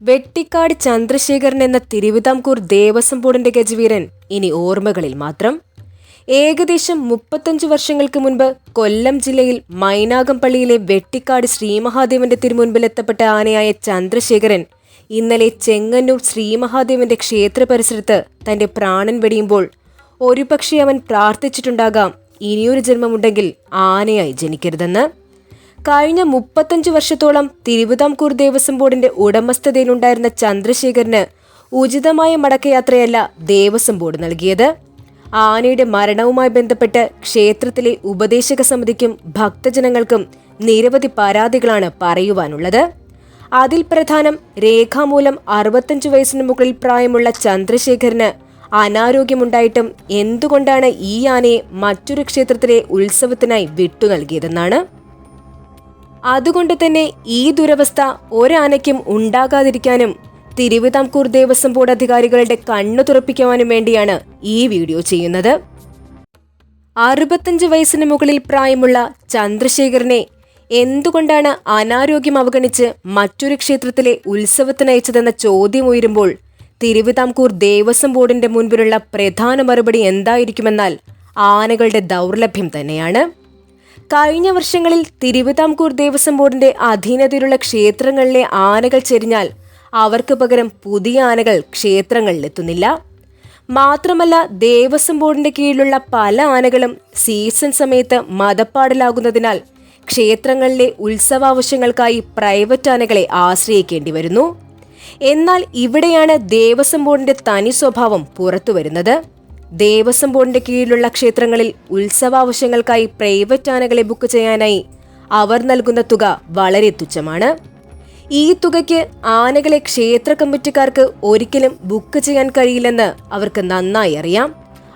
വെട്ടിക്കാട് ചന്ദ്രശേഖരൻ എന്ന തിരുവിതാംകൂർ ദേവസ്വം ബോർഡിന്റെ ഗജവീരൻ ഇനി ഓർമ്മകളിൽ മാത്രം. ഏകദേശം മുപ്പത്തഞ്ചു വർഷങ്ങൾക്ക് മുൻപ് കൊല്ലം ജില്ലയിൽ മൈനാഗംപള്ളിയിലെ വെട്ടിക്കാട് ശ്രീമഹാദേവന്റെ തിരുമുൻപിലെത്തപ്പെട്ട ആനയായ ചന്ദ്രശേഖരൻ ഇന്നലെ ചെങ്ങന്നൂർ ശ്രീമഹാദേവന്റെ ക്ഷേത്ര പരിസരത്ത് തന്റെ പ്രാണൻ വെടിയുമ്പോൾ ഒരുപക്ഷെ അവൻ പ്രാർത്ഥിച്ചിട്ടുണ്ടാകാം. ഇനിയൊരു ജന്മമുണ്ടെങ്കിൽ ആനയായി ജനിക്കരുതെന്ന് കഴിഞ്ഞ മുപ്പത്തഞ്ച് വർഷത്തോളം തിരുവിതാംകൂർ ദേവസ്വം ബോർഡിന്റെ ഉടമസ്ഥതയിലുണ്ടായിരുന്ന ചന്ദ്രശേഖരന് ഉചിതമായ മടക്കയാത്രയല്ല ദേവസ്വം ബോർഡ് നൽകിയത്. ആനയുടെ മരണവുമായി ബന്ധപ്പെട്ട് ക്ഷേത്രത്തിലെ ഉപദേശക സമിതിക്കും ഭക്തജനങ്ങൾക്കും നിരവധി പരാതികളാണ് പറയുവാനുള്ളത്. അതിൽ പ്രധാനം രേഖാമൂലം അറുപത്തഞ്ച് വയസ്സിന് മുകളിൽ പ്രായമുള്ള ചന്ദ്രശേഖരന് അനാരോഗ്യമുണ്ടായിട്ടും എന്തുകൊണ്ടാണ് ഈ ആനയെ മറ്റൊരു ക്ഷേത്രത്തിലെ ഉത്സവത്തിനായി വിട്ടു നൽകിയതെന്നാണ്. അതുകൊണ്ട് തന്നെ ഈ ദുരവസ്ഥ ഒരാനയ്ക്കും ഉണ്ടാകാതിരിക്കാനും തിരുവിതാംകൂർ ദേവസ്വം ബോർഡ് അധികാരികളുടെ കണ്ണു തുറപ്പിക്കുവാനും വേണ്ടിയാണ് ഈ വീഡിയോ ചെയ്യുന്നത്. അറുപത്തഞ്ച് വയസ്സിന് മുകളിൽ പ്രായമുള്ള ചന്ദ്രശേഖരനെ എന്തുകൊണ്ടാണ് അനാരോഗ്യം അവഗണിച്ച് മറ്റൊരു ക്ഷേത്രത്തിലെ ഉത്സവത്തിനയച്ചതെന്ന ചോദ്യം ഉയരുമ്പോൾ തിരുവിതാംകൂർ ദേവസ്വം ബോർഡിന്റെ മുൻപിലുള്ള പ്രധാന മറുപടി എന്തായിരിക്കുമെന്നാൽ ആനകളുടെ ദൗർലഭ്യം തന്നെയാണ്. കഴിഞ്ഞ വർഷങ്ങളിൽ തിരുവിതാംകൂർ ദേവസ്വം ബോർഡിന്റെ അധീനതയിലുള്ള ക്ഷേത്രങ്ങളിലെ ആനകൾ ചെരിഞ്ഞാൽ അവർക്ക് പകരം പുതിയ ആനകൾ ക്ഷേത്രങ്ങളിലെത്തുന്നില്ല. മാത്രമല്ല ദേവസ്വം ബോർഡിന്റെ കീഴിലുള്ള പല ആനകളും സീസൺ സമയത്ത് മതപ്പാടലാകുന്നതിനാൽ ക്ഷേത്രങ്ങളിലെ ഉത്സവാവശ്യങ്ങൾക്കായി പ്രൈവറ്റ് ആനകളെ ആശ്രയിക്കേണ്ടി വരുന്നു. എന്നാൽ ഇവിടെയാണ് ദേവസ്വം ബോർഡിന്റെ തനി സ്വഭാവം പുറത്തു വരുന്നത് ദേവസ്വം ബോർഡിന്റെ കീഴിലുള്ള ക്ഷേത്രങ്ങളിൽ ഉത്സവാവശ്യങ്ങൾക്കായി പ്രൈവറ്റ് ആനകളെ ബുക്ക് ചെയ്യാനായി അവർ നൽകുന്ന തുക വളരെ തുച്ഛമാണ്. ഈ തുകയ്ക്ക് ആനകളെ ക്ഷേത്ര കമ്മിറ്റിക്കാർക്ക് ഒരിക്കലും ബുക്ക് ചെയ്യാൻ കഴിയില്ലെന്ന് അവർക്ക് നന്നായി അറിയാം.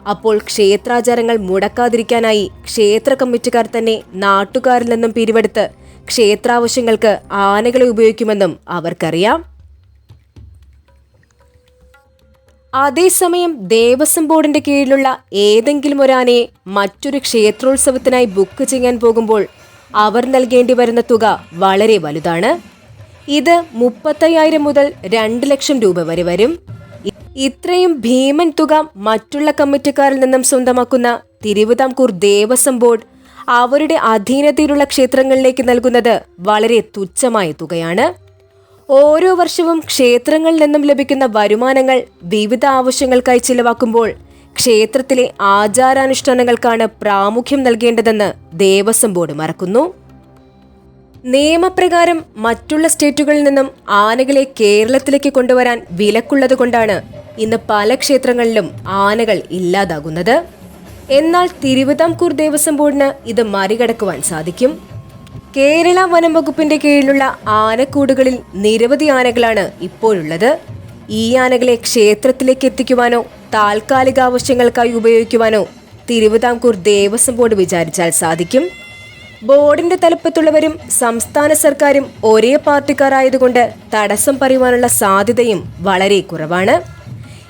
അപ്പോൾ ക്ഷേത്രാചാരങ്ങൾ മുടക്കാതിരിക്കാനായി ക്ഷേത്ര കമ്മിറ്റിക്കാർ തന്നെ നാട്ടുകാരിൽ നിന്നും പിരിവെടുത്ത് ക്ഷേത്രാവശ്യങ്ങൾക്ക് ആനകളെ ഉപയോഗിക്കുമെന്നും അവർക്കറിയാം. അതേസമയം ദേവസ്വം ബോർഡിന്റെ കീഴിലുള്ള ഏതെങ്കിലും ഒരാനെ മറ്റൊരു ക്ഷേത്രോത്സവത്തിനായി ബുക്ക് ചെയ്യാൻ പോകുമ്പോൾ അവർ നൽകേണ്ടി വരുന്ന തുക വളരെ വലുതാണ്. ഇത് മുപ്പത്തയ്യായിരം മുതൽ രണ്ട് ലക്ഷം രൂപ വരെ വരും. ഇത്രയും ഭീമൻ തുക മറ്റുള്ള കമ്മിറ്റിക്കാരിൽ നിന്നും സ്വന്തമാക്കുന്ന തിരുവിതാംകൂർ ദേവസ്വം ബോർഡ് അവരുടെ അധീനതയിലുള്ള ക്ഷേത്രങ്ങളിലേക്ക് നൽകുന്നത് വളരെ തുച്ഛമായ തുകയാണ്. ഓരോ വർഷവും ക്ഷേത്രങ്ങളിൽ നിന്നും ലഭിക്കുന്ന വരുമാനങ്ങൾ വിവിധ ആവശ്യങ്ങൾക്കായി ചിലവാക്കുമ്പോൾ ക്ഷേത്രത്തിലെ ആചാരാനുഷ്ഠാനങ്ങൾക്കാണ് പ്രാമുഖ്യം നൽകേണ്ടതെന്ന് ദേവസ്വം ബോർഡ് മറക്കുന്നു. നിയമപ്രകാരം മറ്റുള്ള സ്റ്റേറ്റുകളിൽ നിന്നും ആനകളെ കേരളത്തിലേക്ക് കൊണ്ടുവരാൻ വിലക്കുള്ളത് കൊണ്ടാണ് ഇന്ന് പല ക്ഷേത്രങ്ങളിലും ആനകൾ ഇല്ലാതാകുന്നത്. എന്നാൽ തിരുവിതാംകൂർ ദേവസ്വം ബോർഡിന് ഇത് മറികടക്കുവാൻ സാധിക്കും. കേരള വനം വകുപ്പിന്റെ കീഴിലുള്ള ആനക്കൂടുകളിൽ നിരവധി ആനകളാണ് ഇപ്പോഴുള്ളത്. ഈ ആനകളെ ക്ഷേത്രത്തിലേക്ക് എത്തിക്കുവാനോ താൽക്കാലിക ആവശ്യങ്ങൾക്കായി ഉപയോഗിക്കുവാനോ തിരുവിതാംകൂർ ദേവസ്വം ബോർഡ് വിചാരിച്ചാൽ സാധിക്കും. ബോർഡിന്റെ തലപ്പത്തുള്ളവരും സംസ്ഥാന സർക്കാരും ഒരേ പാർട്ടിക്കാരായതുകൊണ്ട് തടസ്സം പറയുവാനുള്ള സാധ്യതയും വളരെ കുറവാണ്.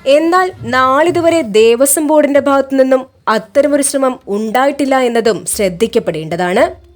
എന്നാൽ നാളിതുവരെ ദേവസ്വം ബോർഡിന്റെ ഭാഗത്തു നിന്നും അത്തരമൊരു ശ്രമം ഉണ്ടായിട്ടില്ല എന്നതും ശ്രദ്ധിക്കപ്പെടേണ്ടതാണ്.